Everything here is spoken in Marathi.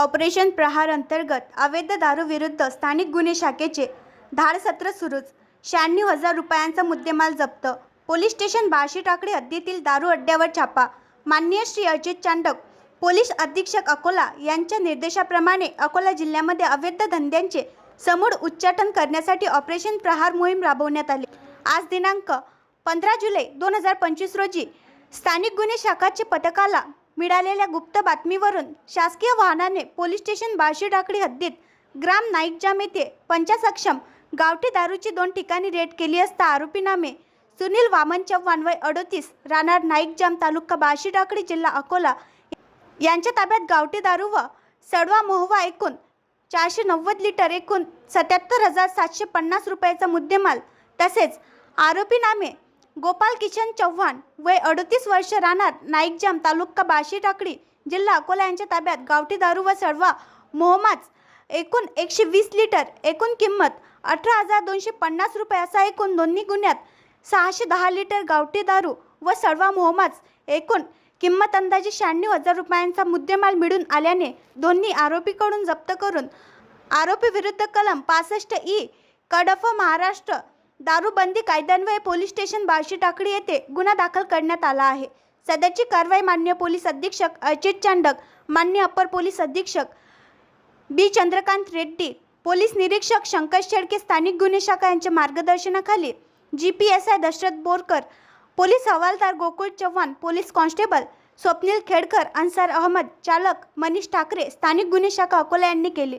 ऑपरेशन प्रहार अंतर्गत अवैध दारू विरुद्ध स्थानिक गुन्हे शाखेचे धाड सत्र सुरूच. शहाण्णव हजार रुपयांचा मुद्देमाल जप्त. पोलीस स्टेशन बार्शी टाकळी हद्दीतील दारू अड्ड्यावर छापा. माननीय श्री अजित चांडक पोलीस अधीक्षक अकोला यांच्या निर्देशाप्रमाणे अकोला जिल्ह्यामध्ये अवैध धंद्यांचे समूळ उच्चाटन करण्यासाठी ऑपरेशन प्रहार मोहीम राबवण्यात आली. आज दिनांक पंधरा जुलै दोन हजार पंचवीस रोजी स्थानिक गुन्हे शाखाचे पथकाला मिळालेल्या गुप्त बातमीवरून शासकीय वाहनाने पोलीस स्टेशन बार्शी टाकळी हद्दीत ग्राम नाईकजाम येथे पंचासक्षम गावठी दारूची दोन ठिकाणी रेड केली असता आरोपी नामे सुनील वामन चव्हाण वय अडोतीस राहणार नाईकजाम तालुका बार्शी टाकळी जिल्हा अकोला. यांच्या ताब्यात गावठी दारू व सडवा मोहवा एकूण चारशे नव्वद लिटर एकूण सत्याहत्तर हजार सातशे पन्नास रुपयाचा मुद्देमाल तसेच आरोपी नामे गोपाल किशन चव्हाण वय अडतीस वर्ष राहणार नाईकजाम तालुका बाशी टाकडी जिल्हा अकोला यांच्या ताब्यात गावठी दारू व सडवा मोहमाच एकूण एकशे वीस लिटर एकूण किंमत अठरा हजार दोनशे पन्नास रुपये असा एकूण दोन्ही गुन्ह्यात सहाशे दहा लिटर गावठी दारू व सडवा मोहमाच एकूण किंमत अंदाजे शहाण्णव हजार रुपयांचा मुद्देमाल मिळून आल्याने दोन्ही आरोपीकडून जप्त करून आरोपी विरुद्ध कलम पासष्ट ई कडफ महाराष्ट्र दारूबंदी कायद्यान्वये पोलीस स्टेशन बार्शी टाकडी येथे गुन्हा दाखल करण्यात आला आहे. सध्याची कारवाई मान्य पोलीस अधीक्षक अजित चांडक मान्य अप्पर पोलीस अधीक्षक बी. चंद्रकांत रेड्डी पोलीस निरीक्षक शंकर शेडके स्थानिक गुन्हे शाखा यांच्या मार्गदर्शनाखाली G P S I Dashrath Borkar police हवालदार गोकुळ चव्हाण पोलीस कॉन्स्टेबल स्वप्नील खेडकर अन्सार अहमद चालक मनीष ठाकरे स्थानिक गुन्हे शाखा अकोला यांनी केले.